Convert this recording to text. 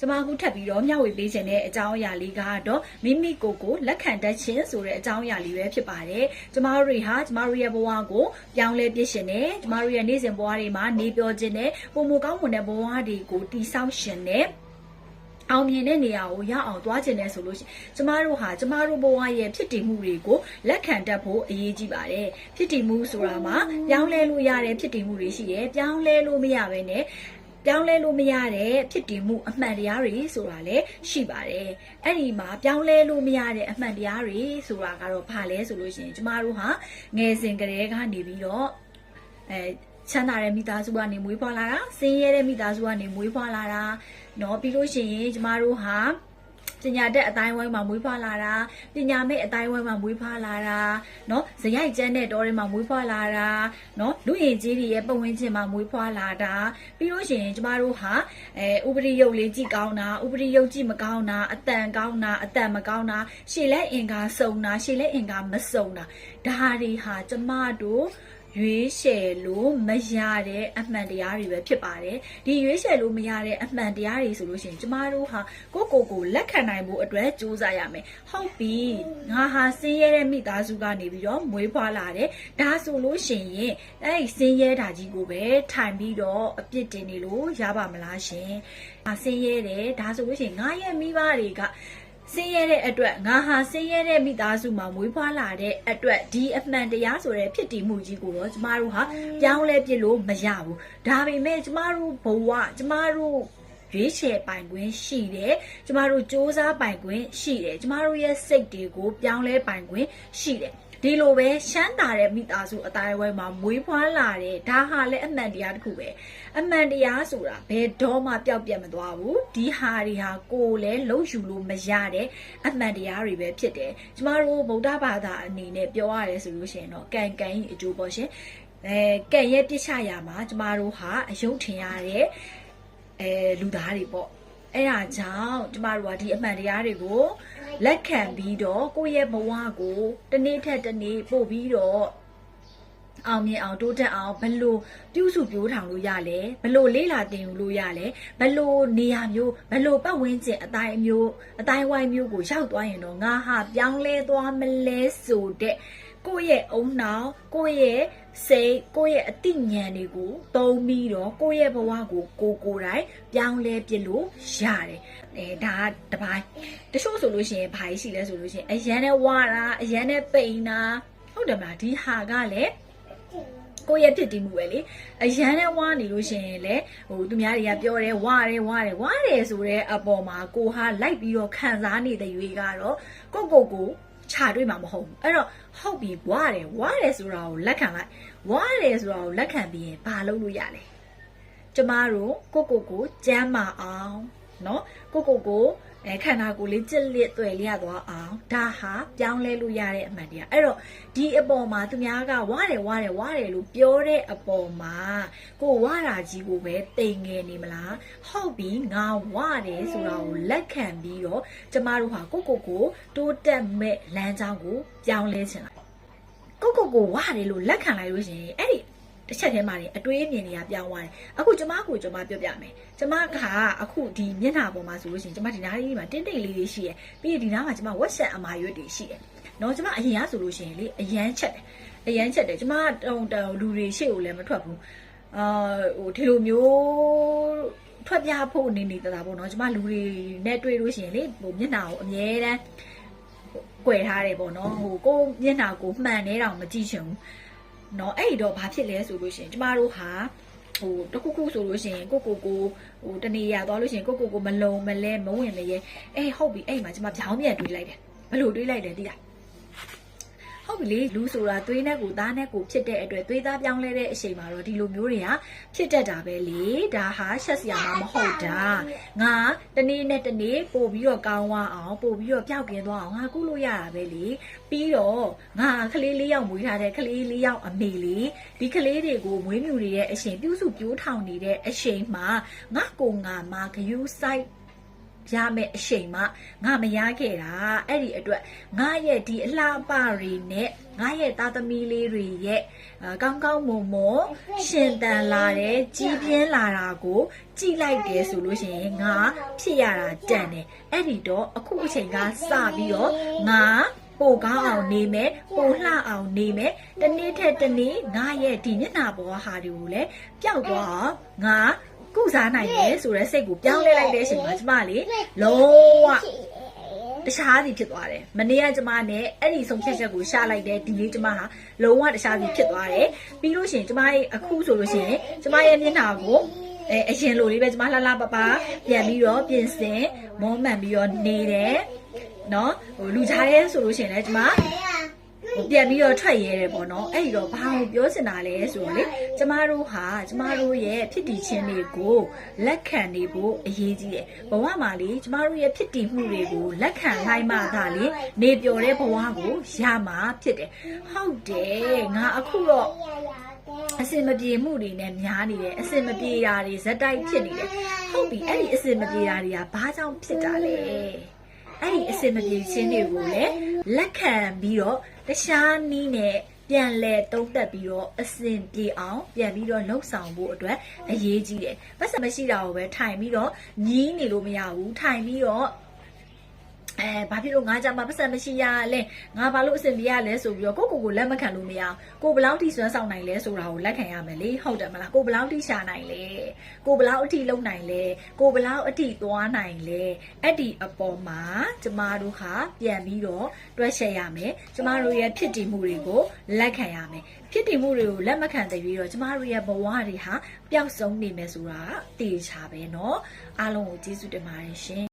ကျမအခုထပ်ပြီးတော့မျှဝေပေးခြင်းတဲ့အကြောင်းအရာလေးကတော့မိမိကိုယ်ကိုလက်ခံတတ်ခြင်းဆိုတဲ့အကြောင်းအရာလေးပဲဖြစ်ပါတယ်။ကျမတို့တွေဟာကျမတို့ရဲ့ဘဝကိုပြောင်းလဲပြစ်ရှင်နဲ့ကျမတို့ရဲ့နေ့စဉ်ဘဝတွေမှာနေပြောခြင်းနဲ့ပုံမကောင်းမွန်တဲ့ဘဝတွေကိုတည်ဆောက်ရှင်နဲ့အောင်မြင်တဲ့နေရာကိုရောက်အောင်သွားခြင်းနဲ့ဆိုလို့ရှိရင်ကျမတို့ဟာကျမတို့ဘဝရဲ့ဖြစ်တည်မှုတွေကိုလက်ခံတတ်ဖို့အရေးကြီးပါတယ်ဖြစ်တည်မှုဆိုတာမှာပြောင်းလဲလို့ရတဲ့ဖြစ်တည်မှုတွေရှိတယ်ပြောင်းလဲလို့မရဘဲနဲ့ ပြောင်းလဲလို့မရတဲ့ဖြစ်တည်မှုအမှန်တရားတွေဆိုတာလည်းရှိပါတယ်အဲ့ဒီမှာပြောင်းလဲလို့မရတဲ့အမှန်တရားတွေဆိုတာကတော့ဘာလဲဆိုလို့ရှိရင်ကျမတို့ဟာငယ်စဉ်ကတည်းကနေပြီးတော့အဲချမ်းသာတဲ့မိသားစုကနေမွေးဖွားလာတာဆင်းရဲတဲ့မိသားစုကနေမွေးဖွားလာတာเนาะပြီးလို့ရှိရင်ကျမတို့ဟာ ပညာတတ်အတိုင်းဝိုင်းမှာမွေးဖွားလာတာပညာမဲ့အတိုင်းဝိုင်းမှာမွေးဖွားလာတာเนาะဇယိုက်ကျန်းတဲ့တောတွေမှာမွေးဖွားလာတာเนาะလူရင်ကြီးတွေရဲ့ပတ်ဝန်းကျင်မှာမွေးဖွားလာတာပြီးလို့ရှိရင်ကျမတို့ဟာအဲဥပရိယုတ်လေးကြည့်ကောင်းတာဥပရိယုတ်ကြည့်မကောင်းတာအတန်ကောင်းတာအတန်မကောင်းတာရှေ့လက်အင်္ကာစုံတာရှေ့လက်အင်္ကာမစုံတာဒါတွေဟာကျမတို့ ရွေးချယ်လို့မရတဲ့အမှန်တရားတွေပဲဖြစ်ပါတယ်ဒီရွေးချယ်လို့မရတဲ့အမှန်တရားတွေဆိုလို့ရှိရင်ကျမတို့ဟာကိုယ့်ကိုယ်ကိုလက်ခံနိုင်ဖို့အတွက်ကြိုးစားရမယ်ဟုတ်ပြီငါဟာစင်းရဲတဲ့မိသားစုကနေပြီးတော့မွေးဖွားလာတယ်ဒါဆိုလို့ရှိရင်အဲ့ဒီစင်းရဲတာကြီးကိုပဲထိုင်ပြီးတော့အပြစ်တင်နေလို့ရပါမလားရှင်ငါစင်းရဲတယ်ဒါဆိုလို့ရှိရင်ငါရဲ့မိဘတွေက ဆင်းရဲတဲ့အတွက်ငါဟာဆင်းရဲတဲ့မိသားစုမှာမွေးဖွားလာတဲ့အတွက်ဒီအမှန်တရားဆိုတဲ့ဖြစ်တည်မှုကြီးကိုတော့ကျမတို့ဟာပြောင်းလဲပြစ်လို့မရဘူးဒါပေမဲ့ကျမတို့ဘဝကျမတို့ရွေးချယ်ပိုင်ခွင့်ရှိတယ်ကျမတို့စ조사ပိုင်ခွင့်ရှိတယ်ကျမတို့ရဲ့စိတ်တွေကိုပြောင်းလဲပိုင်ခွင့်ရှိတယ် ဒီလိုပဲရှမ်းတာတဲ့မိသားစုအတိုင်းအဝိုင်းမှာမွေးဖွားလာတယ်ဒါဟာလည်းအမှန်တရားတစ်ခုပဲအမှန်တရားဆိုတာဘယ်တော့မှပျောက်ပြတ်မသွားဘူးဒီဟာတွေဟာကိုယ်လည်းလုံးယူလို့မရတဲ့အမှန်တရားတွေပဲဖြစ်တယ်ကျမတို့ဗုဒ္ဓဘာသာအနေနဲ့ပြောရတယ်ဆိုလို့ရှိရင်တော့ကံကံကြီးအကျိုးပေါ့ရှင်အဲကံရဲ့ပြစ်ချရာမှာကျမတို့ဟာအယုတ်ထင်ရတဲ့အဲလူသားတွေပေါ့အဲ့ဒါကြောင့်ကျမတို့ကဒီအမှန်တရားတွေကို လက်ခံပြီးတော့ကိုယ့်ရဲ့ဘဝကိုတစ်နေ့ထက်တစ်နေ့ပို့ပြီးတော့အောင်မြင်အောင်တိုးတက်အောင်ဘယ်လိုပြုစုပြောထောင်လို့ရလဲဘယ်လိုလေးလာတင်ယူလို့ရလဲဘယ်လိုနေရာမျိုးဘယ်လိုပတ်ဝန်းကျင်အတိုင်းမျိုးအတိုင်းဝိုင်းမျိုးကိုရောက်သွားရင်တော့ငါဟာပြောင်းလဲသွားမလဲဆိုတဲ့ ကိုယ့်ရဲ့အုံနောက်ကိုယ့်ရဲ့စိတ်ကိုယ့်ရဲ့အသိဉာဏ်တွေကိုသုံးပြီးတော့ကိုယ့်ရဲ့ဘဝကိုကိုယ်ကိုယ်တိုင်ပြောင်းလဲပြလို့ရတယ်အဲဒါကတစ်ပိုင်းတချို့ဆိုလို့ရှိရင်ဘာကြီးရှိလဲဆိုလို့ရှိရင်အရန်နဲ့ဝါတာအရန်နဲ့ပိန်တာဟုတ်တယ်မလားဒီဟာကလည်းကိုယ့်ရဲ့ဖြစ်တည်မှုပဲလေအရန်နဲ့ဝါနေလို့ရှိရင်လေဟိုသူများတွေကပြောတယ်ဝါတယ်ဝါတယ်ဝါတယ်ဆိုတဲ့အပေါ်မှာကိုဟာလိုက်ပြီးတော့ခံစားနေတဲ့ရွေကတော့ကိုကိုကို ခြာတွေ့မှာမဟုတ်ဘူးအဲ့တော့ဟုတ်ပြီဝတယ်ဝတယ်ဆိုတာကိုလက်ခံလိုက်ဝတယ်ဆိုတာကိုလက်ခံပြီးရင်ဘာလုပ်လို့ရလဲကျမတို့ကိုကိုကိုကျမ်းမာအောင်နော်ကိုကိုကို အဲခန္ဓာကိုယ်လေးကြစ်လစ်တွေ့လျက်သွားအောင်ဒါဟာပြောင်းလဲလို့ရတဲ့အမှန်တရားအဲ့တော့ဒီအပေါ်မှာသူများကဝါတယ်ဝါတယ်ဝါတယ်လို့ပြောတဲ့အပေါ်မှာကိုဝါတာကြီးကိုပဲတိမ်ငယ်နေမလားဟုတ်ပြီငါဝါတယ်ဆိုတာကိုလက်ခံပြီးတော့ကျမတို့ဟာကိုကိုကိုတိုးတက်မဲ့လမ်းကြောင်းကိုပြောင်းလဲချင်တာကိုကိုကိုဝါတယ်လို့လက်ခံလိုက်လို့ရှိရင်အဲ့ဒီ တစ်ချက်တည်းမှာနေအတွေးအမြင်တွေကပြောင်းသွားတယ်အခုကျမကိုကျမပြောပြမယ်ကျမကအခုဒီမျက်နှာပေါ်မှာဆိုလို့ရှိရင်ကျမဒီနားလေးမှာတင်းတိတ်လေးတွေရှိရယ်ပြီးရင်ဒီနားမှာကျမဝက်ဆက်အမာရွတ်တွေရှိတယ်နော်ကျမအရင်ကဆိုလို့ရှိရင်လေအရန်ချက်တယ်အရန်ချက်တယ်ကျမတုံတုံလူတွေရှေ့ကိုလည်းမထွက်ဘူးအာဟိုဒီလိုမျိုးထွက်ပြဖို့နေနေတာပေါ့နော်ကျမလူတွေနဲ့တွေ့လို့ရှိရင်လေဟိုမျက်နှာကိုအမြဲတမ်းကွယ်ထားတယ်ပေါ့နော်ဟိုကိုမျက်နှာကိုမှန်နေတော့မကြည့်ချင်ဘူး เนาะအဲ့ဒီတော့ဘာဖြစ်လဲဆိုလို့ရှိရင်ကျမတို့ဟာဟိုတခုခုဆိုလို့ရှိရင်ကိုကိုကိုဟိုတနေရသွားလို့ရှိရင်ကိုကိုကိုမလုံမလဲမဝင်မရဲအေးဟုတ်ပြီအဲ့မှာကျမပြောင်းပြန်တွေးလိုက်တယ်ဘယ်လိုတွေးလိုက်လဲသိလား ဟုတ်ပြီလေလူဆိုတာသွေးနဲ့ကိုသားနဲ့ကိုဖြစ်တဲ့အတွက်သွေးသားပြောင်းလဲတဲ့အချိန်မှာတော့ဒီလိုမျိုးတွေကဖြစ်တတ်တာပဲလေဒါဟာဆက်စရာမှမဟုတ်တာငါတနေ့နဲ့တနေ့ပို့ပြီးတော့ကောင်းသွားအောင်ပို့ပြီးတော့ပျောက်ကင်းသွားအောင်ငါကုလို့ရတာပဲလေပြီးတော့ငါကလေးလေးယောက်မွေးထားတဲ့ကလေးလေးယောက်အမေလေးဒီကလေးတွေကိုမွေးမြူနေတဲ့အချိန်ပြုစုပြိုးထောင်နေတဲ့အချိန်မှာငါကိုငါမဂယူးဆိုင် ရမယ့်အချိန်မှငါမရခဲ့တာအဲ့ဒီအတွက်ငါရဲ့ဒီအလှပတွေနဲ့ငါရဲ့သားသမီးလေးတွေရဲ့အာကောင်းကောင်းမွန်မွန်ရှင်တန်လာတဲ့ကြီးပြင်းလာတာကိုကြည့်လိုက်တယ်ဆိုလို့ရှိရင်ငါဖြစ်ရတာတန်တယ်အဲ့ဒီတော့အခုအချိန်ကစပြီးတော့ငါပိုကောင်းအောင်နေမယ်ပိုလှအောင်နေမယ်တနေ့ထက်တနေ့ငါရဲ့ဒီမျက်နှာပေါ်ဟာတွေကိုလည်းပျောက်သွားအောင်ငါ ကုစားနိုင်တယ်ဆိုတဲ့စိတ်ကိုပြောင်းလဲလိုက်တဲ့အချိန်မှာကျမလေလုံးဝတခြားစီဖြစ်သွားတယ်မနေ့ကကျမနဲ့အဲ့ဒီဆုံးဖြတ်ချက်ကိုရှာလိုက်တဲ့ဒီနေ့ကျမဟာလုံးဝတခြားစီဖြစ်သွားတယ်ပြီးလို့ရှိရင်ကျမရဲ့အခုဆိုလို့ရှိရင်ကျမရဲ့မျက်နှာကိုအဲအရင်လိုလေးပဲကျမလှလှပပပြန်ပြီးတော့ပြင်ဆင်မောမှန်ပြီးတော့နေတယ်နော်ဟိုလူကြားရဲဆိုလို့ရှိရင်လည်းကျမဟို ပြန်ပြီးတော့ထွက်ရဲတယ်ပေါ့နော်အဲ့ဒီတော့ဘာကိုပြောချင်တာလဲဆိုတော့လေကျမတို့ဟာကျမတို့ရဲ့ဖြစ်တည်ခြင်းတွေကိုလက်ခံနေဖို့အရေးကြီးတယ်ဘဝမှာလေကျမတို့ရဲ့ဖြစ်တည်မှုတွေကိုလက်ခံလိုက်မှသာလေနေပျော်တဲ့ဘဝကိုရမှာဖြစ်တယ်ဟုတ်တယ်ငါအခုတော့အစင်မပြေမှုတွေနဲ့များနေတယ်အစင်မပြေတာတွေဇက်တိုက်ဖြစ်နေတယ်ဟုတ်ပြီအဲ့ဒီအစင်မပြေတာတွေကဘာကြောင့်ဖြစ်တာလဲအဲ့ဒီအစင်မပြေခြင်းတွေကိုလည်း လက်ခံပြီးတော့တခြားနည်းနဲ့ပြန်လဲတုံးတက်ပြီးတော့အစင်ပြေအောင်ပြန်ပြီးတော့လှုပ်ဆောင်ဖို့အတွက်အရေးကြီးတယ်။ပတ်စံမရှိတာကိုပဲထိုင်ပြီးတော့ညီးနေလို့မရဘူး။ထိုင်ပြီးတော့ အဲဘာဖြစ်လို့ငါကြမှာပတ်စံမရှိရလဲငါဘာလို့အဆင်ပြေရလဲဆိုပြီးတော့ကိုကိုကိုလက်မခံလို့မရအောင်ကိုဘယ်လောက်ထိစွမ်းဆောင်နိုင်လဲဆိုတာကိုလက်ခံရမယ်လေဟုတ်တယ်မလားကိုဘယ်လောက်ထိရှာနိုင်လဲကိုဘယ်လောက်အထိလုံနိုင်လဲကိုဘယ်လောက်အထိသွားနိုင်လဲအဲ့ဒီအပေါ်မှာကျမတို့ဟာပြန်ပြီးတော့တွက်ချက်ရမယ်ကျမတို့ရဲ့ဖြစ်တည်မှုတွေကိုလက်ခံရမယ်ဖြစ်တည်မှုတွေကိုလက်မခံတဲ့ပြီးတော့ကျမတို့ရဲ့ဘဝတွေဟာပျောက်ဆုံးနေမယ်ဆိုတာကတေချာပဲเนาะအားလုံးကိုကျေးဇူးတင်ပါတယ်ရှင်